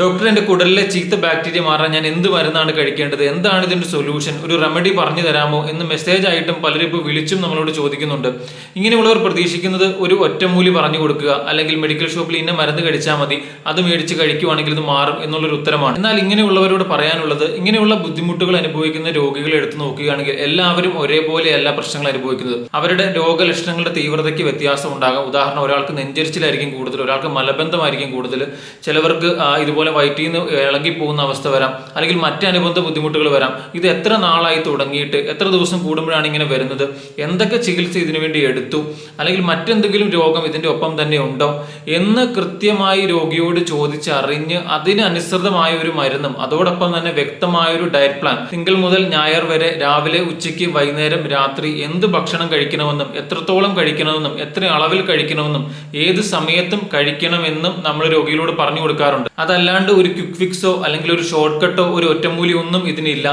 Doctor എന്റെ കുടലിലെ ചീത്ത bacteria മാറാൻ ഞാൻ എന്ത് മരുന്നാണ് കഴിക്കേണ്ടത്? എന്താണ് ഇതിന്റെ സൊല്യൂഷൻ ഒരു റെമഡി പറഞ്ഞു തരാമോ? എന്ന് മെസ്സേജ് ആയിട്ടും പലരും ഇപ്പോൾ വിളിച്ചും നമ്മളോട് ചോദിക്കുന്നുണ്ട്. ഇങ്ങനെയുള്ളവർ പ്രതീക്ഷിക്കുന്നത് ഒരു ഒറ്റമൂലി പറഞ്ഞു കൊടുക്കുക അല്ലെങ്കിൽ മെഡിക്കൽ ഷോപ്പിൽ ഇന്ന മരുന്ന് കഴിച്ചാൽ മതി അത് മേടിച്ച് കഴിക്കുവാണെങ്കിൽ ഇത് മാറും എന്നുള്ളൊരു ഉത്തരമാണ്. എന്നാൽ ഇങ്ങനെയുള്ളവരോട് പറയാനുള്ളത് ഇങ്ങനെയുള്ള ബുദ്ധിമുട്ടുകൾ അനുഭവിക്കുന്ന രോഗികളെ എടുത്തു നോക്കുകയാണെങ്കിൽ എല്ലാവരും ഒരേപോലെയല്ല പ്രശ്നങ്ങൾ അനുഭവിക്കുന്നത്. അവരുടെ രോഗലക്ഷണങ്ങളുടെ തീവ്രതയ്ക്ക് വ്യത്യാസം ഉണ്ടാകാം. ഉദാഹരണം ഒരാൾക്ക് നെഞ്ചരിച്ചിലായിരിക്കും കൂടുതൽ ഒരാൾക്ക് മലബന്ധമായിരിക്കും കൂടുതൽ. ചിലവർക്ക് ആ, ഇതുപോലെ വയറ്റിൽ നിന്ന് ഇളകി പോകുന്ന അവസ്ഥ വരാം. അല്ലെങ്കിൽ മറ്റ് അനുബന്ധ ബുദ്ധിമുട്ടുകൾ വരാം. ഇത് എത്ര നാളായി തുടങ്ങിയിട്ട് എത്ര ദിവസം കൂടുമ്പോഴാണ് ഇങ്ങനെ വരുന്നത്? എന്തൊക്കെ ചികിത്സ ഇതിനു വേണ്ടി എടുത്തു? അല്ലെങ്കിൽ മറ്റെന്തെങ്കിലും രോഗം ഇതിന്റെ ഒപ്പം തന്നെ ഉണ്ടോ? എന്ന് കൃത്യമായി രോഗിയോട് ചോദിച്ചറിഞ്ഞ് അതിനനുസൃതമായ ഒരു മരുന്നും അതോടൊപ്പം തന്നെ വ്യക്തമായ ഒരു ഡയറ്റ് പ്ലാൻ തിങ്കൾ മുതൽ ഞായർ വരെ രാവിലെ ഉച്ചയ്ക്ക് വൈകുന്നേരം രാത്രി എന്ത് ഭക്ഷണം കഴിക്കണമെന്നും എത്രത്തോളം കഴിക്കണമെന്നും എത്ര അളവിൽ കഴിക്കണമെന്നും ഏത് സമയത്തും കഴിക്കണമെന്നും നമ്മൾ രോഗികളോട് പറഞ്ഞു കൊടുക്കാറുണ്ട്. അതല്ലാണ്ട് ഒരു ക്വിക്ക് ഫിക്സോ അല്ലെങ്കിൽ ഒരു ഷോർട്ട് കട്ടോ ഒരു ഒറ്റമൂലി ഒന്നും ഇതിനില്ല.